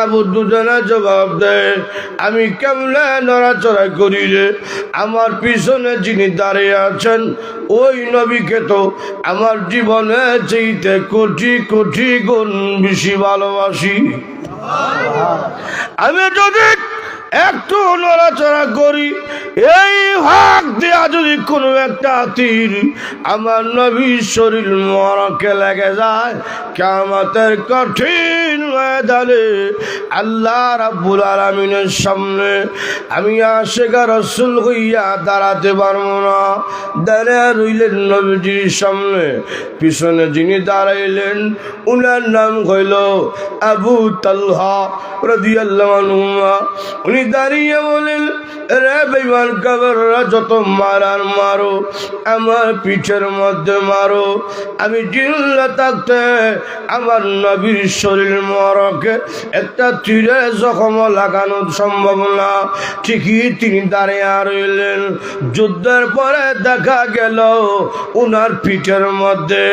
আবু দুজনা জবাব দেন আমি কেমনে নড়াচড়া করি রে? আমার পিছনে যিনি দাঁড়িয়ে আছেন ওই নবীকে তো আমার জীবনে চেইতে কোটি কোটি গুণ বেশি ভালোবাসি। আমি যদি একটু নড়াচড়া করি। এই ভাগ দেয়া যদি কোনো একটা তীর আমার নবীর শরীর মরকে লেগে যায় কামাতের কঠিন ময়দানে আল্লাহ রাব্বুল আলমিনের সামনে আমি আশেখা রসুল হইয়া দাঁড়াতে পারব না। দাঁড়িয়ে রইলেন নবীজির সামনে। পিছনে যিনি দাঁড়াইলেন, উনার নাম হইল আবু তালহা রাদিয়াল্লাহু উনি দাঁড়িয়ে বলেন রে বেমান কাবররা যত মারার মারো, আমার পিঠের মধ্যে মারো। আমি জিল্লা থাকতে আমার নবীর শরীর মরকে একটা তীরে জখম লাগানো সম্ভব না। ঠিকই তিনি দাঁড়িয়ে রইলেন। যুদ্ধের পরে দেখা গেল, উনার পিঠের মধ্যে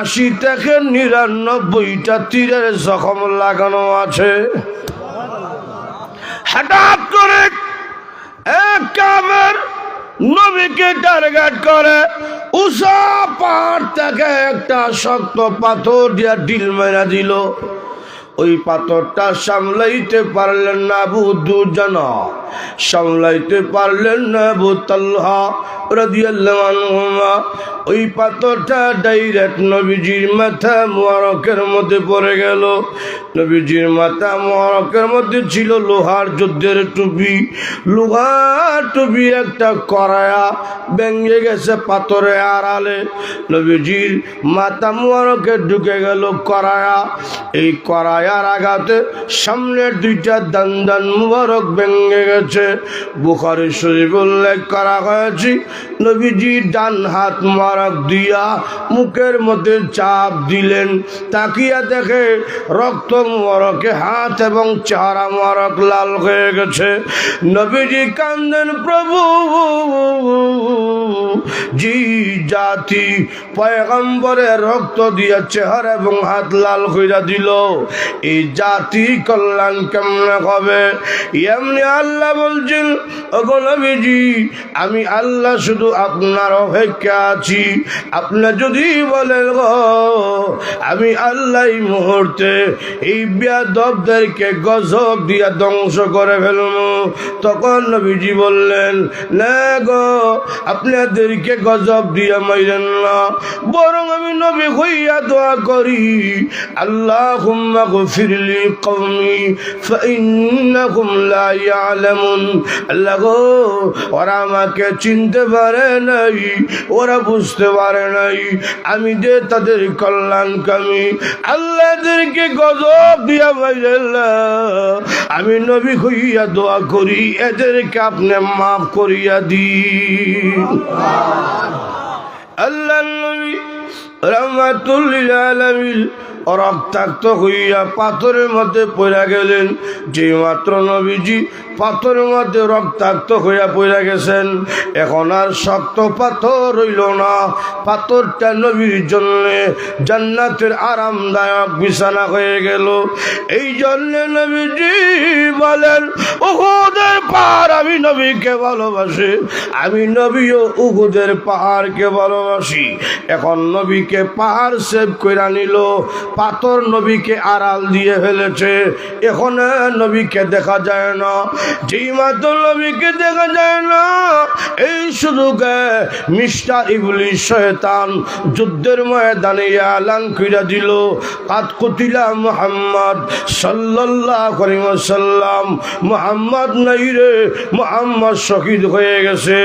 আশি থেকে নিরানব্বইটা তীরের জখম লাগানো আছে। হঠাৎ করে নবীকে টার্গেট করে, উষা পাহাড় থেকে একটা শক্ত পাথর দিয়া ডিল মেরা দিল। ওই পাথরটা সামলাইতে পারলেন না আবু দুজন সামলাইতে পারলেন না আবু তাল্হা ওই পাথরটা ডাইরেক্ট নবীজির মাথা মোয়ারকের মধ্যে পড়ে গেল। নবীজির মাথা মোয়ারকের মধ্যে ছিল লোহার যুদ্ধের টুপি। লোহার টুপি একটা করায়া ভেঙে গেছে পাথরে আড়ালে। নবীজির মাথা মোয়ারকে ঢুকে গেল করায়া। এই করায়ার আঘাতে সামনের দুইটা দান দান মুবারক ভেঙে গেছে। বুখারি শরীফ উল্লেখ করা হয়েছে, নবীজি ডান হাত মারক দিয়া মুখের মধ্যে চাপ দিলেন, তাকিয়া দেখে রক্ত মরকে হাত এবং চেহারা মরক লাল হয়ে গেছে। নবীজি কান্দেন, প্রভু, জি জাতি পয়গম্বরে রক্ত দিয়া চেহারা এবং হাত লাল কইরা দিল। এই জাতি কল্যাণ কেমন হবে? এমনি আল্লাহ বলছেন নবীজি, আমি আল্লাহ শুধু আপনার অপেক্ষা আছি। আপনি যদি বলেন গো আমি আল্লাহ মুহূর্তে এই বিয়াদবদেরকে গজব দিয়া ধ্বংস করে ফেলব। তখন নবীজি বললেন, না গো, আপনাদেরকে গজব দিয়া মাইলেন না। বরং আমি নবী হইয়া দোয়া করি। আল্লাহ হুম্মা গফিরলি কওমি ফাইন্নাকুম লা ইয়ালামুন আল্লাহ ওরা আমাকে চিনতে পারে নাই, ওরা বুঝতে পারে নাই। আমি যে তাদের কল্যাণকামী আল্লাহদেরকে গজব দিয়া আমি নবী হইয়া দোয়া করি, এদেরকে আপনি মাফ করিয়া দিন। আল্লাহ নবী রহমাতুল্লিল রক্তাক্ত হইয়া পাথরের মধ্যে পড়া গেলেন। যে মাত্র নবীজি পাথরের মধ্যে রক্তাক্ত হইয়া পড়া গেছেন, এখন আর শক্ত পাথর রইল না। পাথরটা নবীর জন্য জান্নাতের আরামদায়ক বিছানা হয়ে গেল। এই জন্য নবীজি বলেন উহুদের পাহাড় আমি নবীকে ভালোবাসি, আমি নবীও উহুদের পাহাড়কে ভালোবাসি। এখন নবীকে পাহাড় সেভ করে নিল। পাথর নবীকে আড়াল দিয়ে ফেলেছে। এখন নবীকে দেখা যায় না। যেই নবীকে দেখা যায় না। এই সুযোগে মিস্টার ইবলি শয়তান যুদ্ধের ময়দানে আলান কইরা দিল কাত কুতিলা মোহাম্মদ সাল্লাল্লাহ সাল্লাম মোহাম্মদ নাই রে, মোহাম্মদ শহীদ হয়ে গেছে।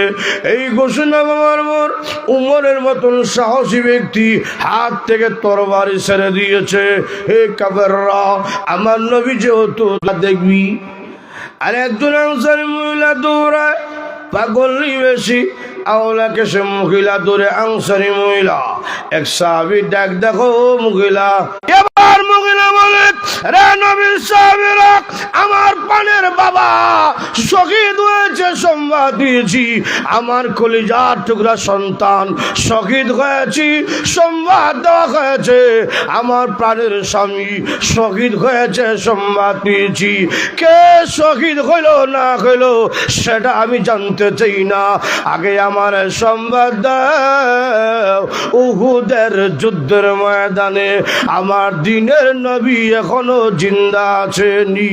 এই ঘোষণা বাবার মোর উমরের মতন সাহসী ব্যক্তি হাত থেকে তরবারি ছেড়ে দিয়েছে হে কাবেররা আমার নবী যেহেতু দেখবি। আর একজন আনসারি মহিলা দৌড়ায় পাগল বেশি আওলাকে সে মহিলা। এক ডাক, দেখো এবার বলে, রে আমার পানের বাবা শহীদ হয়েছে সংবাদ দিয়েছি। আমার কলিজার টুকরা সন্তান শহীদ হয়েছি সংবাদ দেওয়া হয়েছে। আমার প্রাণের স্বামী শহীদ হয়েছে সংবাদ পেয়েছি কে শহীদ হইল না হইল, সেটা আমি জানতে চাই না। আগে আমার সম্বাদ দাও। উহুদের যুদ্ধের ময়দানে আমার দিনের নবী এখনও জিন্দা আছে আছেনি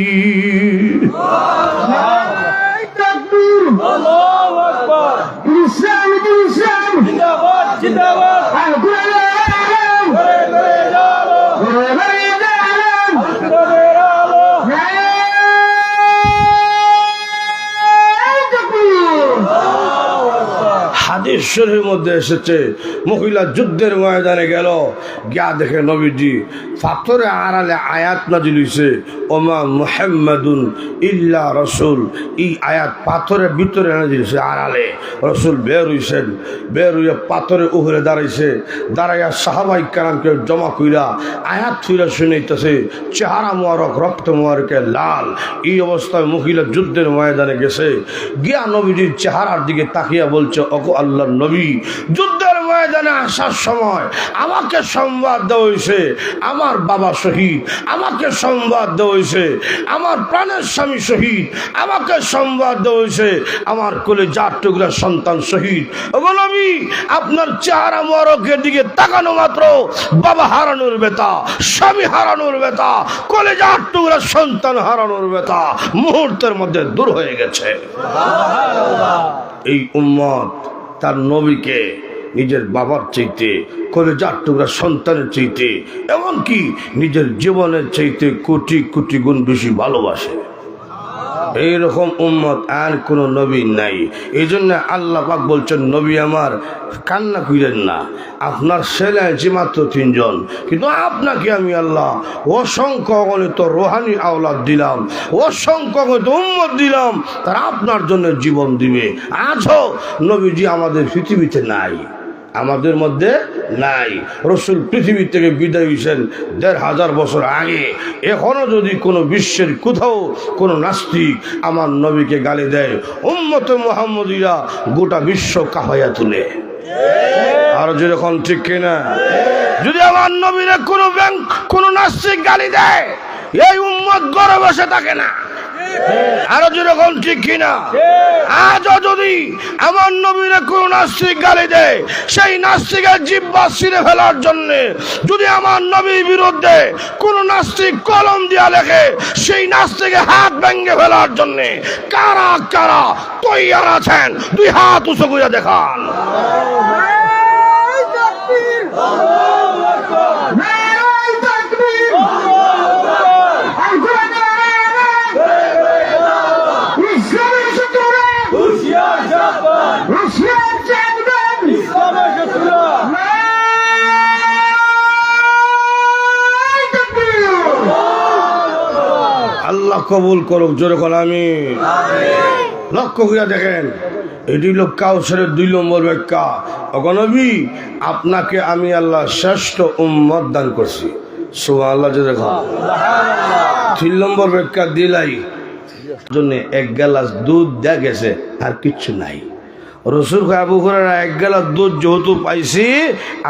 ইসলাম ইসলাম জিন্দাবাদ। জিন্দাবাদ শরীফের মধ্যে এসেছে। মহিলা যুদ্ধের ময়দানে গেল। গিয়া দেখে নবীজি পাথরে আড়ালে আয়াত নাজিল হইছে, ওমা মুহাম্মাদুন ইল্লা রসুল। এই আয়াত পাথরের ভিতরে নাজিল হইছে, আড়ালে। রসুল বের হইছেন, বের হইয়া পাথরে উহরে দাঁড়াইছে, দাঁড়াইয়া সাহাবাই কারামকে জমা কইরা আয়াত ফিরা শুনাইতেছে, চেহারা মোয়ারক রক্ত মোয়ারকে লাল। এই অবস্থায় মহিলা যুদ্ধের ময়দানে গেছে, গিয়া নবীজির চেহারার দিকে তাকিয়া বলছে অগো আল্লাহ নবী, যুদ্ধের ময়দানে আসার সময় আমাকে সংবাদ দেওয়া হয়েছে আমার বাবা শহীদ, আমাকে সংবাদ দেওয়া আমার প্রাণের স্বামী শহীদ, আমাকে সংবাদ দেওয়া আমার কোলে যার টুকরা সন্তান শহীদ। নবী আপনার চেহারা মরকের দিকে তাকানো মাত্র, বাবা হারানোর বেতা স্বামী হারানোর বেতা কোলে যার টুকরা সন্তান হারানোর বেতা মুহূর্তের মধ্যে দূর হয়ে গেছে। এই উম্মত তার নবীকে নিজের বাবার চাইতে, কলেজার টুকরা সন্তানের চাইতে, এমনকি নিজের জীবনের চাইতে কোটি কোটি গুণ বেশি ভালোবাসে। এইরকম উম্মত আর কোনো নবী নাই। এই জন্য আল্লাহ পাক বলছেন, নবী আমার, কান্না কইরেন না। আপনার ছেলে আছে মাত্র তিনজন, কিন্তু আপনাকে আমি আল্লাহ অসংখ্য অগণিত রোহানি আওলাদ দিলাম, অসংখ্য অগণিত উম্মত দিলাম। তারা আপনার জন্য জীবন দিবে। আজও নবীজি আমাদের পৃথিবীতে নাই। আমাদের মধ্যে নাই। রসুল পৃথিবী থেকে বিদায় হয়েছেন দেড় হাজার বছর আগে। এখনও যদি কোনো বিশ্বের কোথাও কোনো নাস্তিক আমার নবীকে গালি দেয়, উম্মত মোহাম্মদীরা গোটা বিশ্ব কাহাইয়া তুলে। আর যেরকম ঠিক কিনা? যদি আমার নবীরা কোনো ব্যাংক, কোনো নাস্তিক গালি দেয়, এই উম্মত গড়ে বসে থাকে না। আরও যেরকম ঠিক কিনা? আজও যদি আমার নবীরে কোন নাস্তিক গালি দেয়, সেই নাস্তিকের জিব্বা ছিঁড়ে ফেলার জন্য যদি আমার নবীর বিরুদ্ধে কোন নাস্তিক কলম দিয়া লেখে, সেই নাস্তিকে হাত ভেঙে ফেলার জন্য কারা কারা তৈয়ার আছেন? দুই হাত উঁচু করে দেখান। নারায়ে কবুল করুক জোরে কল আমি লক্ষ্য করে দেখেন এটি হল কাউসারের দুই নম্বর ব্যাখ্যা। অগনবী আপনাকে আমি আল্লাহ শ্রেষ্ঠ উম্মত দান করছি। সুমা আল্লাহ যে দেখো তিন নম্বর ব্যাখ্যা দিলাই জন্য এক গ্লাস দুধ দেয়া গেছে আর কিছু নাই। রসুল আবু হুরায়রা এক গ্লাস দুধ যেহেতু পাইছি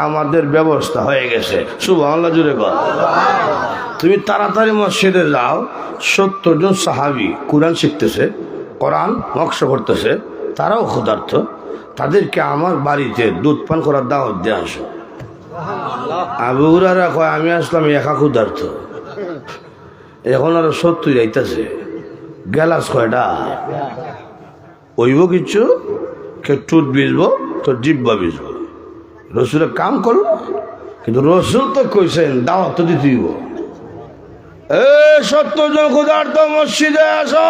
আমাদের ব্যবস্থা হয়ে গেছে। শুভ আল্লাহ জুড়ে কর। তুমি তাড়াতাড়ি মসজিদে যাও সত্তর জন সাহাবি কোরআন শিখতেছে কোরআন নকশ করতেছে তারাও ক্ষুধার্থ তাদেরকে আমার বাড়িতে দুধ পান করার দাওয়াত দিয়ে আসো। আবু হুরারা কয় আমি আসলাম একা ক্ষুধার্থ এখন আরও সত্তর যাইতেছে গ্যালাস কয়টা? ওইব কিচ্ছু কে টুট বিজবো তো জিব্বা বিজবো রসুলে কাম করল কিন্তু রসুল তো কইছেন, দাওয়াত তো দিতেইব এ সত্তর জন ক্ষুধার্ত মসজিদে আসো,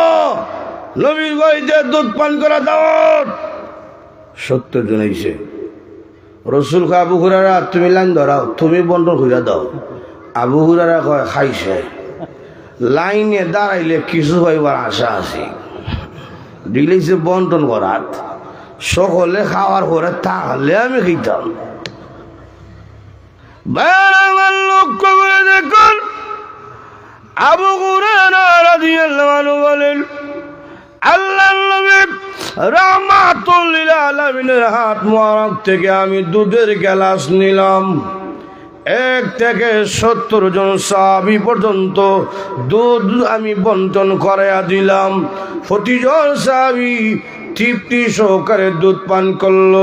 নবীর বাড়িতে দুধ পান করা দাওয়াত। সত্তর জন আইছে। রসুল কয়, আবু হুরারা তুমি লাইন ধরাও, তুমি বন্টন করে দাও। আবু হুরারা কয়, খাইছে। লাইনে দাঁড়াইলে কিছু হইবার আশা আছে। দিলেছে বন্টন করাত। সকলে খাওয়ার পরে তাহলে আমি খেতাম। করে আলমিনের হাত থেকে আমি দুধের নিলাম। এক থেকে সত্তর জন পর্যন্ত দুধ আমি বন্টন করাইয়া দিলাম। প্রতিজন সাহাবি তৃপ্তি সহকারে দুধ পান করল।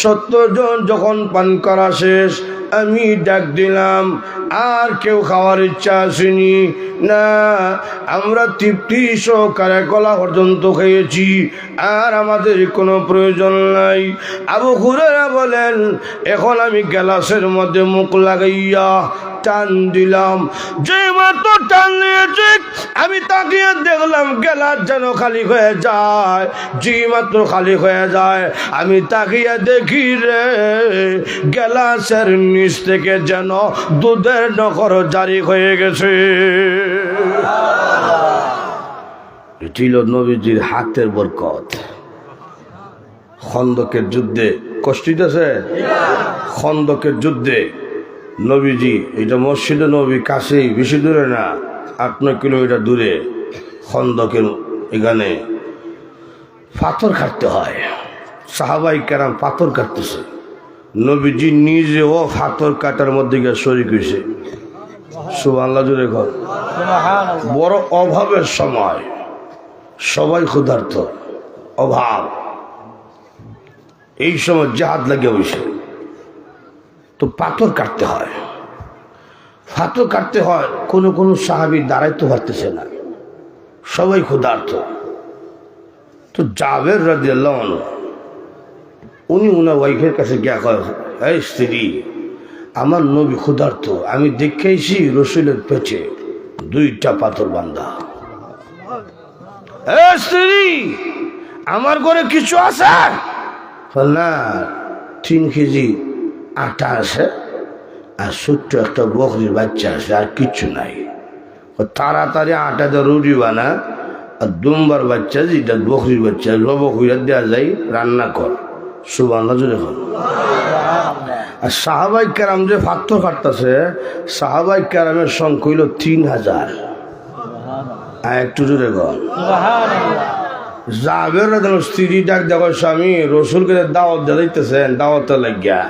সত্তর জন যখন পান করা শেষ, আমি ডাক দিলাম, আর কেউ খাওয়ার ইচ্ছা আসেনি। না, আমরা তৃপ্তি সহকারে কলা পর্যন্ত খেয়েছি, আর আমাদের কোনো প্রয়োজন নাই। আবু হুরেরা বলেন, এখন আমি গ্যালাসের মধ্যে মুখ লাগাইয়া টান দিলাম। যে মাত্র টান দিয়েছে আমি তাকিয়ে দেখলাম গেলাস যেন খালি হয়ে যায়। যে মাত্র খালি হয়ে যায়, আমি তাকিয়ে দেখি রে, গেলাসের নিচ থেকে যেন দুধের নকর জারি হয়ে গেছে। ছিল নবীজির হাতের বরকত। খন্দকের যুদ্ধে কষ্ট আছে খন্দকের যুদ্ধে নবীজি, এটা মসজিদে নবী, কাছেই, বেশি দূরে না, আট নয় কিলোমিটার দূরে, খন্দকের এখানে পাথর কাটতে হয়। সাহাবাই কেরাম পাথর কাটতেছে। নবীজি নিজেও পাথর কাটার মধ্যে গিয়ে শরিক হয়েছে সুবাংলা জুড়ে ঘর বড় অভাবের সময়, সবাই ক্ষুধার্ত, অভাব। এই সময় জাহাজ লাগে বসে। তো পাথর কাটতে হয়। পাথর কাটতে হয়, কোনো কোনো সাহাবি দাঁড়াইতে পারতেছে না। সবাই ক্ষুধার্ত। তো জাবের রাজি আল্লাহ উনি ওনার ওয়াইফের কাছে গিয়া কয়, এই স্ত্রী, আমার নবী ক্ষুধার্ত। আমি দেখেছি রসুলের পেটে দুইটা পাথর বান্ধা। স্ত্রী, আমার ঘরে কিছু আছে? না, তিন কেজি আটা আছে আর ছোট্ট একটা বকরির বাচ্চা আছে আর কিচ্ছু নাই। ও তাড়াতাড়ি আটাতে রুটি বানা আর দুম্বার বাচ্চা যেটা বকরির বাচ্চা লব হইয়া দেওয়া যায় রান্না কর। সুবান জুড়ে কর। আর সাহাবাই ক্যারাম যে ফাত্তর কাটতেছে সাহাবাই ক্যারামের সংখ্যা হইল তিন হাজার। আর একটু জুড়ে কর। রাজন স্ত্রী ডাক দেখো স্বামী রসুলকে দাওয়াত দিতেছেন দাওয়াতে লাগিয়া।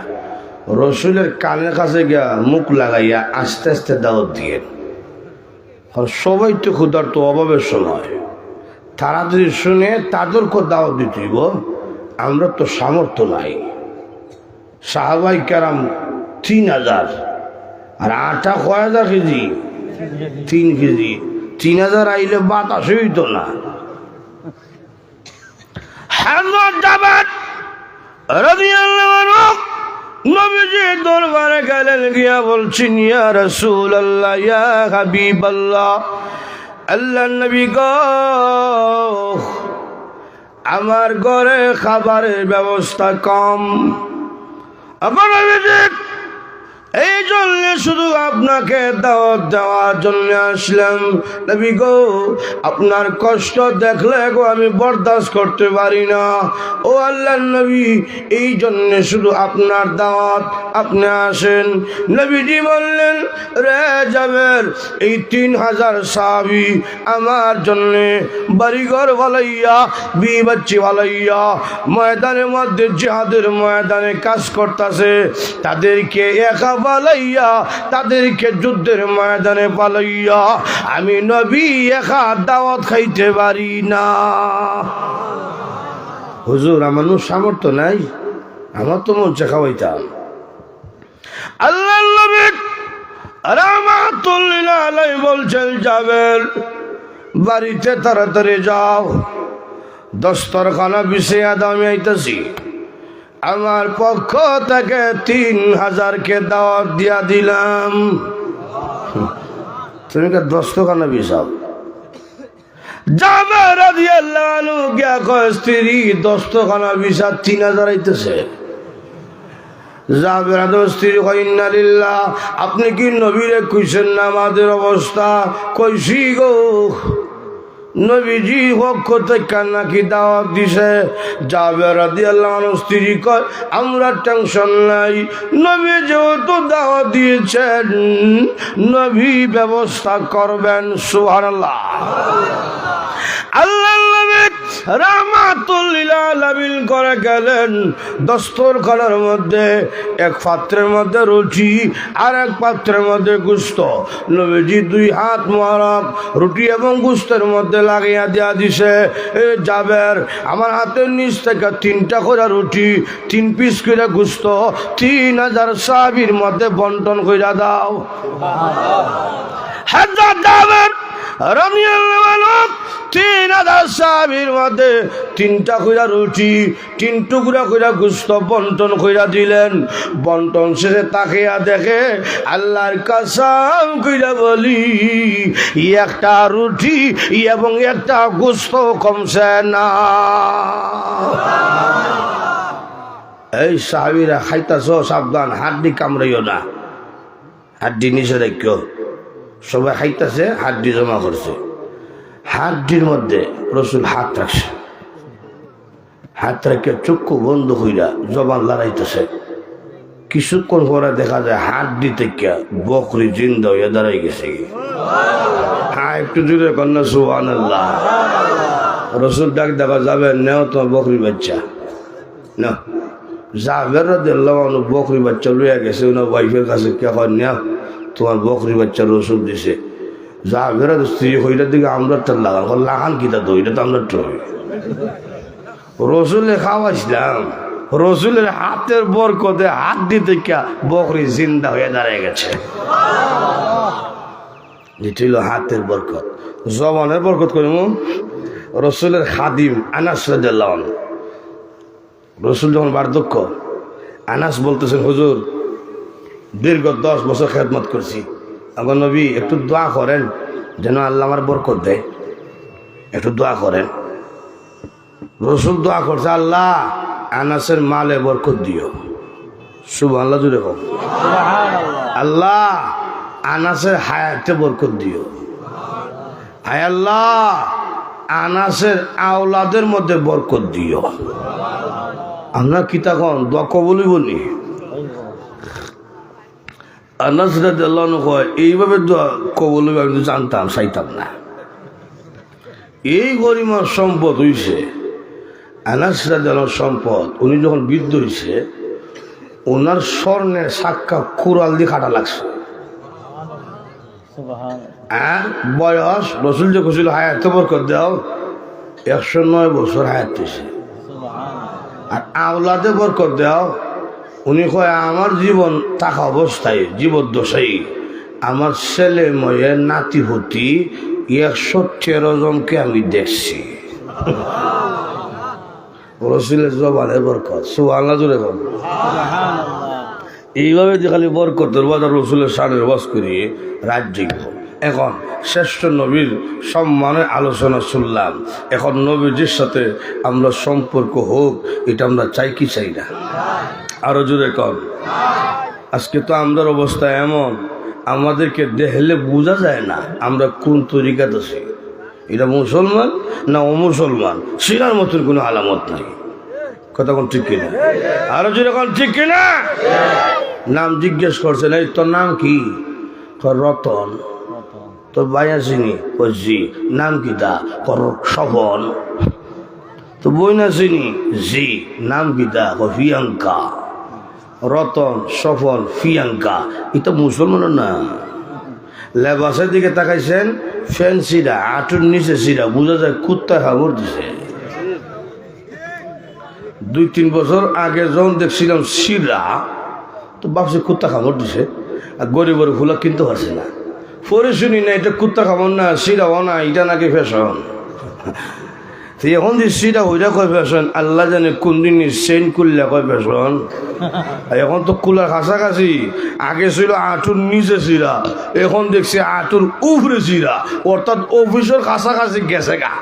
রসুলের কানের কাছে গিয়া মুখ লাগাইয়া আস্তে আস্তে দাওয়াত দিয়ে। সবাই তো ক্ষুধার তো অভাবের সময়। তারা যদি শুনে তাদেরকে দাওয়াত দিতেইব আমরা তো সামর্থ্য নাই। সাহাবাই কারাম তিন হাজার। আর আটা কয় হাজার কেজি? তিন কেজি। তিন হাজার আইলে বাতাসই হইতো না। আনহু নবীজি দরবারে গেলেন গিয়া বলছেন, ইয়া রাসূলুল্লাহ, ইয়া হাবিবাল্লাহ আল্লাহ নবী গো, আমার ঘরে খাবারের ব্যবস্থা কম। আমার এই জন্য শুধু আপনাকে দাওয়াত দেওয়ার জন্য আসলাম। নবী গো, আপনার কষ্ট দেখলে গো আমি বরদাস্ত করতে পারি না। ও আল্লাহ নবী, এই জন্য শুধু আপনার দাওয়াত, আপনি আসেন। নবীজি বললেন, রে যাবের এই তিন হাজার সাহাবি আমার জন্যে বাড়িঘর ভালাইয়া বি বাচ্চি ভালাইয়া ময়দানের মধ্যে জিহাদের ময়দানে কাজ করতেছে। তাদেরকে একা পালাইয়া, তাদেরকে যুদ্ধের ময়দানে পালাইয়া, আমি নবী একা দাওয়াত খাইতে পারি না। হুজুর, আমার নো সামর্থ্য নাই, আমার তো মন চা খাওয়াইতাম বাড়িতে তাড়াতাড়ি যাও, দস্তরখানা বিষয়া দামি আইতেছি। আমার পক্ষ থেকে তিন হাজারকে দাওয়াত দিয়া দিলাম। তুমি কে দস্তখানা বিষাও গিয়া কয়, স্ত্রী তিন হাজার আইতেছে। আপনি কি নবীরে কইছেন না আমাদের অবস্থা? কইছি গো। নবীজি পক্ষ থেকে নাকি দাওয়াত দিছে। যাবে রাদি আল্লাহ স্ত্রী কয়, আমরা টেনশন নাই। নবী যেহেতু দাওয়াত দিয়েছেন, নবী ব্যবস্থা করবেন সুহারাল্লাহ আল্লাহ নবী রামাতুল্লিল করে গেলেন। দস্তর খানার মধ্যে এক পাত্রের মধ্যে রুটি আর এক পাত্রের মধ্যে গুস্ত। নবীজি দুই হাত মোয়ারক রুটি এবং গুস্তের মধ্যে লাগিয়ে দেওয়া দিছে। এ যাবের আমার হাতের নিচ থেকে তিনটা করে রুটি তিন পিস করে গুস্ত তিন হাজার সাবির মধ্যে বন্টন করে দাও। হাজার রামিয়াল্লাহ তিনটা রুটি গুস্ত বন্টন কইরা দিলেন। বন্টন তাকিয়া দেখে আল্লাহর কইরা বলি, একটা রুটি এবং একটা গুস্ত কমছে না। এই সাহাবিরা খাইতাছ সাবধান, হাড্ডি কামড়াইও না। হাড্ডি নিচে রাখিও সবাই খাইতেছে হাড্ডি জমা করছে। হাড্ডির মধ্যে রসুল হাত রাখছে। হাত রেখে চক্ষু বন্ধ হইয়া জবান লড়াইতেছে। কিছুক্ষণ পরে দেখা যায় হাড্ডি থেকে বকরি জিন্দা হইয়া দাঁড়াই গেছে হ্যাঁ একটু জুড়ে কন্যা সুহান রসুল ডাক দেখা যাবে, নেও তোমার বকরি বাচ্চা। না যা যাবের দিল্লাহ বকরি বাচ্চা লইয়া গেছে, ওনার ওয়াইফের কাছে কে নেও। তোমার বকরি বাচ্চা রসুল দিছে। যা বেড়া স্ত্রী হইটার দিকে আমরা তার লাগান লাগান কিতা তো ওইটা তো আমরা তো রসুলে খাওয়াইছিলাম। রসুলের হাতের বরকতে হাত দিতে বকরি জিন্দা হয়ে দাঁড়িয়ে গেছে। যেটি হাতের বরকত। জবানের বরকত করিম রসুলের খাদিম আনাস আনহু। রসুল যখন বার্ধক্য, আনাস বলতেছেন, হুজুর দীর্ঘ দশ বছর খেদমত করছি। আমার নবী একটু দোয়া করেন যেন আল্লাহ আমার বরকত দেয়। একটু দোয়া করেন। রসুল দোয়া করছে আল্লাহ আনাসের মালে বরকত দিও। শুভ আল্লাহ জুড়ে হোক আল্লাহ আনাসের হায়াতে বরকত দিও। হায় আল্লাহ আনাসের আওলাদের মধ্যে বরকত দিও। আমরা কি তখন দোয়া কবলই বলি আনাস রাদিয়াল্লাহু কয় এইভাবে দোয়া কবল আমি তো জানতাম চাইতাম না। এই গরিমার সম্পদ হইছে আনাস সম্পদ উনি যখন বৃদ্ধ হইছে ওনার স্বর্ণের সাক্ষা কুড়াল দিয়ে কাটা লাগছে। আর বয়স রসুল যে খুশিল হায়াতে বরকত দাও। একশো নয় বছর হায়াত পেয়েছে আর আওলাদে বরকত দাও। উনি কয়, আমার জীবন থাকা অবস্থায় জীবদ্দশাই আমার ছেলে ময়ের নাতি হতি একশো তেরো জনকে আমি দেখছি। রসুলের জবানের বরকত সুবাংলা জুড়ে কর এইভাবে খালি বরকতের বাজার রসুলের সানের বাস করি রাজ্যিক এখন শ্রেষ্ঠ নবীর সম্মানের আলোচনা শুনলাম। এখন নবীজির সাথে আমরা সম্পর্ক হোক, এটা আমরা চাই কি চাই না? আরও জোরে কর। আজকে তো আমাদের অবস্থা এমন, আমাদেরকে দেখলে বোঝা যায় না আমরা কোন তরিকাত আছি এটা মুসলমান না অমুসলমান? সিরার মতন কোনো আলামত নাই। কথা কোন ঠিক কিনা? আরও জোরে কোন ঠিক কিনা? নাম জিজ্ঞেস করছে, এই তোর নাম কি? রতন। তোর ভাই আসিনি জি। নাম কি দা কর সফল তো বই না চিনি? জি। নাম কি দা প্রিয়াঙ্কা। রতন, সফল, প্রিয়াঙ্কা। এটা মুসলমান না। লেবাসের দিকে তাকাইছেন ফ্যান্সিরা আটুর নিচে সিরা, বোঝা যায় কুত্তা খাবার দিছে। দুই, তিন বছর আগে যখন দেখছিলাম সিরা, তো ভাবছি কুত্তা খাবার দিছে, আর গরিবের ফুলা কিনতে পারছে না। পরে শুনি না, এটা কুত্তা খাবার না, সিরাও না, এটা নাকি ফ্যাশন। এখন যে সিরা হইরা কয় ফ্যাশন আল্লাহ জানে কোন দিন সেন্ট করলে কয় ফ্যাশন এখন তো কুলার কাছাকাছি। আগে ছিল আঁটুর নিচে সিরা এখন দেখছি আঁটুর উপরে সিরা অর্থাৎ অফিসের কাছাকাছি গেছে গা।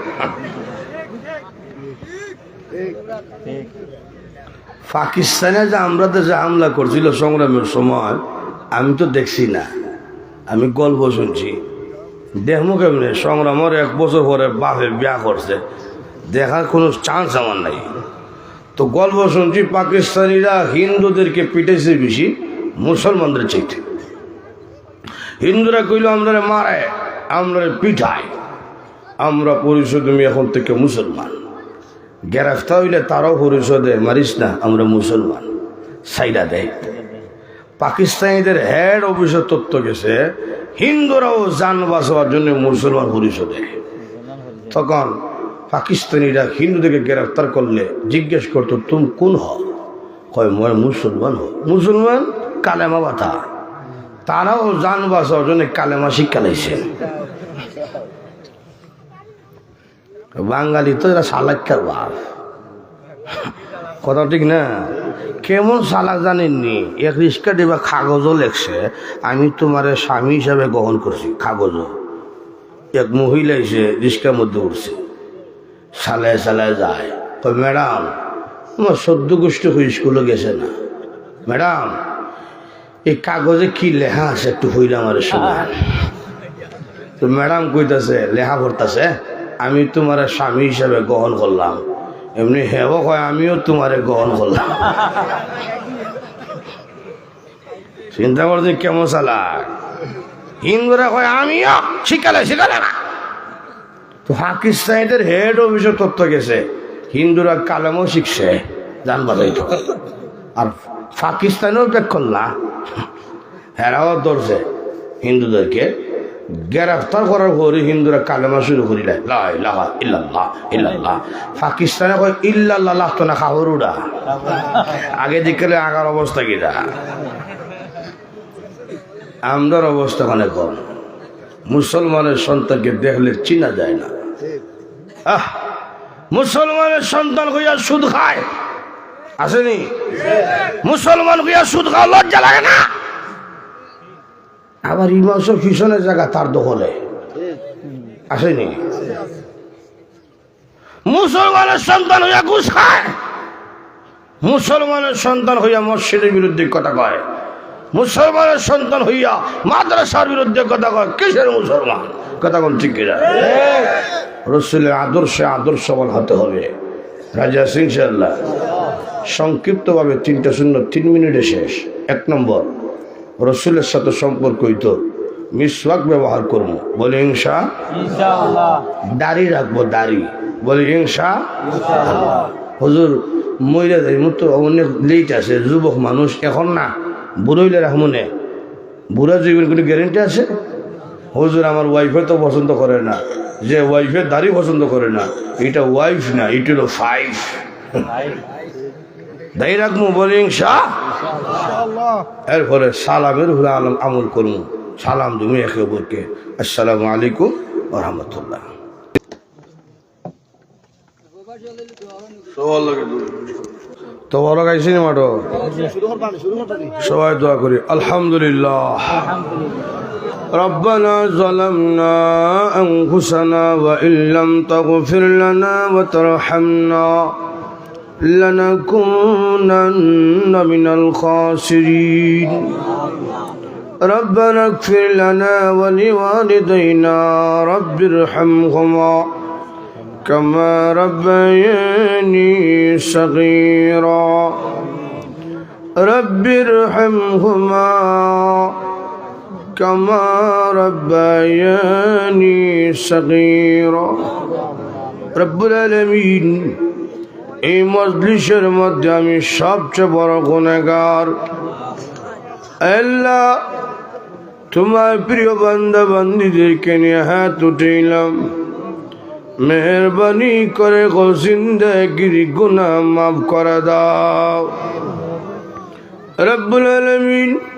পাকিস্তানে যে আমরা দেশে হামলা করছিল সংগ্রামের সময়, আমি তো দেখছি না। আমি গল্প শুনছি। দেখব কেমনি? সংগ্রামের এক বছর পরে বাপে বিয়া করছে। দেখার কোনো চান্স আমার নাই। তো গল্প শুনছি, পাকিস্তানিরা হিন্দুদেরকে পিটেছে বেশি, মুসলমানদের চাইতে। হিন্দুরা কইল আমরা মারে আমরা পিঠায় আমরা পরিচয় তুমি এখন থেকে মুসলমান। গ্রেফতার হইলে তারও পরিষদে মারিস না, আমরা মুসলমান। সাইডা দেয়। পাকিস্তানিদের হেড অফিসের তথ্য গেছে, হিন্দুরাও যান বাঁচাবার জন্য মুসলমান পরিষদে। তখন পাকিস্তানিরা হিন্দুদেরকে গ্রেফতার করলে জিজ্ঞেস করতো, তুমি কোন হ কয়, মই মুসলমান হ মুসলমান কালেমা বাতা তারাও যান বাঁচাবার জন্য কালেমা শিক্ষা লাইছে বাঙালি তো এরা সালাক্কার বাপ। কথা ঠিক না? কেমন চালাক জানেননি? এক রিক্সা দিবা কাগজও লেখছে। আমি তোমার স্বামী হিসাবে গ্রহণ করছি, কাগজও। এক মহিলা এসে রিক্সার মধ্যে উঠছে। সালায় সালায় যায়। ম্যাডাম, আমার সদ্য গোষ্ঠী হয়ে স্কুলে গেছে না। ম্যাডাম, এই কাগজে কি লেখা আছে একটু হইলে আমার সময় তো ম্যাডাম কইতাছে, লেখা পড়তাছে, আমি তোমার স্বামী হিসাবে গ্রহণ করলাম। এমনি হেব কয় আমিও তোমারে গ্রহণ করলাম। চিন্তা করছি কেমন চালাক। হিন্দুরা কয়, আমিও শিখালে শিখালে না। পাকিস্তানিদের হেড অফিসের তথ্য গেছে, হিন্দুরা কালামও শিখছে জান বাজাই তো। আর পাকিস্তানেও ব্যাক করলা হেরাও ধরছে হিন্দুদেরকে, গ্রেফতার করার পরে হিন্দুরা কালেমা শুরু ইল্লাল্লাহ পাকিস্তানে কয়, ইল্লাল্লাহ লাগতো না খাবরুডা আগে দিকে আগার অবস্থা কিরা আমরার অবস্থা অনেক কম। মুসলমানের সন্তানকে দেখলে চিনা যায় না। মুসলমানের সন্তান হইয়া সুদ খায়। আসেনি? মুসলমান হইয়া সুদ খাওয়া লজ্জা লাগে না? আবার ইমাসের পিছনের জায়গা তার দখলে। আসেনি? মুসলমানের সন্তান হইয়া ঘুষ খায়। মুসলমানের সন্তান হইয়া মসজিদের বিরুদ্ধে কথা কয়। মুসলমানের সন্তান হইয়া মাদ্রাসার বিরুদ্ধে কথা কয়। কিসের মুসলমান? কথা কোন ঠিক কিনা? রসুলের আদর্শে আদর্শ আদর্শবান হতে হবে। রাজা সিং সাল্লাহ সংক্ষিপ্তভাবে তিনটা শূন্য তিন মিনিটে শেষ। এক নম্বর রসুলের সাথে সম্পর্ক হইতো মিসওয়াক ব্যবহার করব। বলে ইনশাআল্লাহ। দাড়ি রাখব দাড়ি। বলে হিংসা হজুর মহিলা মতো অনেক লেট আছে যুবক মানুষ এখন না বুড়ইলে রাখব নে। বুড়া জীবন কোনো গ্যারেন্টি আছে? হুজুর আমার ওয়াইফে তো পছন্দ করে না। যে ওয়াইফের দাড়ি পছন্দ করে না এটা ওয়াইফ না এটা হলো ফাইভ দাড়ি রাখব বলে এরপরে সালামের উপরে আলম আমল করুন। সালাম তুমি একে অপরকে। আসসালামু আলাইকুম রহমতুল্লাহ। তো বড় গাইছি মাটো সবাই দোয়া করি। আলহামদুলিল্লাহ। ربنا ظلمنا أنفسنا وإن لم تغفر لنا وترحمنا لنكونن من الخاسرين. ربنا اغفر لنا ولوالدينا رب ارحمهما كما ربياني صغيرا. رب ارحمهما. كما ربياني صغيرا رب العالمين এই মজলিসের মধ্যে আমি সবচেয়ে বড় গুণাগার আল্লাহ তোমার প্রিয় বান্দা বান্দিদেরকে নিয়ে হাত উঠেইলাম মেহরবানি করে গিরি গুনা মাফ করে দাও রব্বুল আলমিন আল্লাহ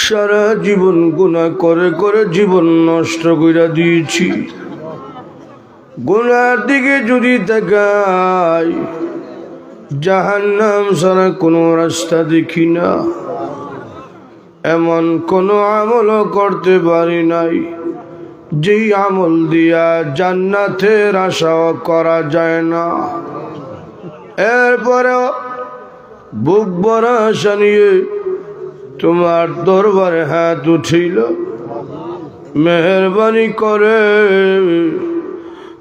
সারা জীবন গুণা করে করে জীবন নষ্ট করে দিয়েছি। গুনার দিকে যদি তাকাই, জাহান্নাম সারা কোনো রাস্তা দেখি না। এমন কোনো আমলও করতে পারি নাই, যেই আমল দিয়া জান্নাতের আশাও করা যায় না। এরপরেও বুক বড় আশা নিয়ে তোমার দরবারে হাত উঠিল। মেহরবানি করে,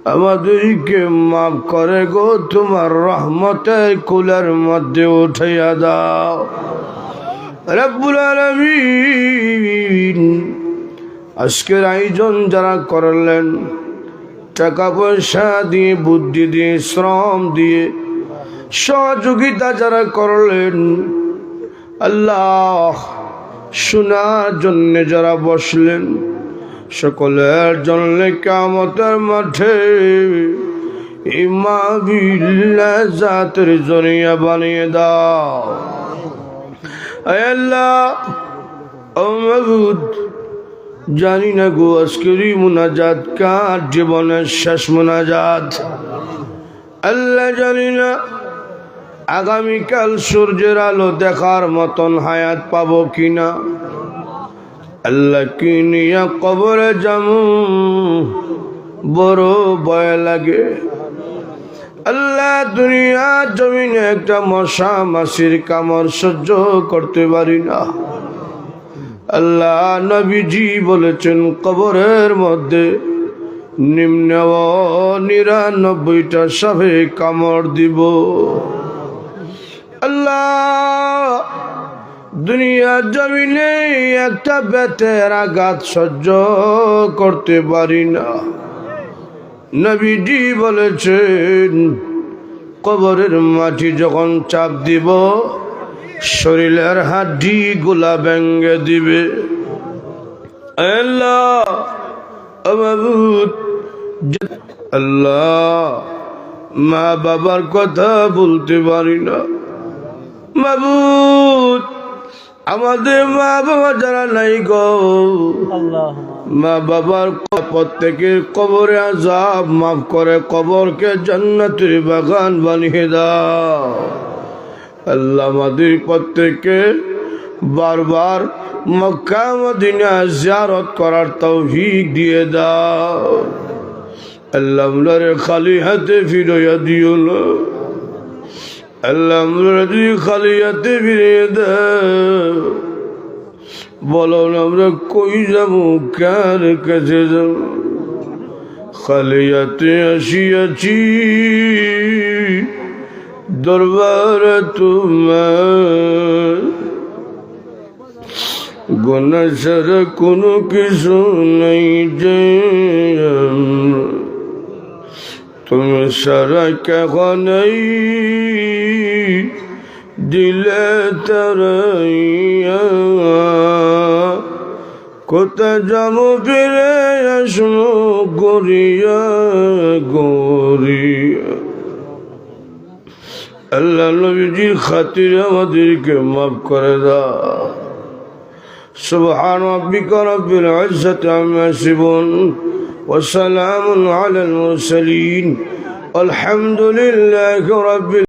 আমাদেরকে মাফ করে গো, তোমার রহমতের কুলের মধ্যে উঠাইয়া দাও। রব্বুল আলমিন, আজকের আয়োজন যারা করলেন, টাকা পয়সা দিয়ে, বুদ্ধি দিয়ে, শ্রম দিয়ে সহযোগিতা যারা করলেন, আল্লাহ শোনার জন্য যারা বসলেন, সকলের জন্য কামতের মাঠে ইমাবিল্লা জাতের জনিয়া বানিয়ে দাও। জানি না গো আজকেরই মুনাজাত কার জীবনের শেষ মুনাজাত। আল্লাহ জানি না আগামীকাল সূর্যের আলো দেখার মতন হায়াত পাবো কিনা? আল্লাহ কি নিয়া কবরে যামু বড় ভয় লাগে। আল্লাহ দুনিয়া জমিনে একটা মশা মাসির কামড় সহ্য করতে পারি না। আল্লাহ নবীজি বলেছেন, কবরের মধ্যে নিম্ন নিরানব্বইটা সবে কামড় দিব। আল্লাহ দুনিয়ার জমিনে একটা বেতের আঘাত সহ্য করতে পারি না। নবীজি বলেছেন, কবরের মাটি যখন চাপ দিব, শরীরের হাড্ডি গোলা ব্যঙ্গে দিবে। আল্লাহ আল্লাহ মা বাবার কথা বলতে পারি না। মাবুদ আমাদের মা বাবা যারা নাই গো। মা বাবার প্রত্যেকের কবরে আজাব মাফ করে কবরকে জান্নাতের বাগান বানিয়ে দাও। আল্লাহ আমাদের প্রত্যেককে বারবার মক্কা মদিনা জিয়ারত করার তৌফিক দিয়ে দাও। আল্লাহ খালি হাতে ফিরাইয়া দিও না। আল্লাহ তুই খালি হাতে ফিরিয়ে দাও বলো, আমরা কই যাব? কার কাছে যাব? খালি হাতে আসিয়াছি দরবার তোমার। গোনা ছাড়া কোনো কিছু নেই যে তুমি সারা কখনই দিলে তারাইয়া কোথায় যাবো ফিরে আসবো গরিয়া গরিয়া আল্লাহ নবীজির খাতির আমাদেরকে মাফ করে দাও سبحان ربك رب العزة عما يصفون وسلام على المرسلين. والحمد لله رب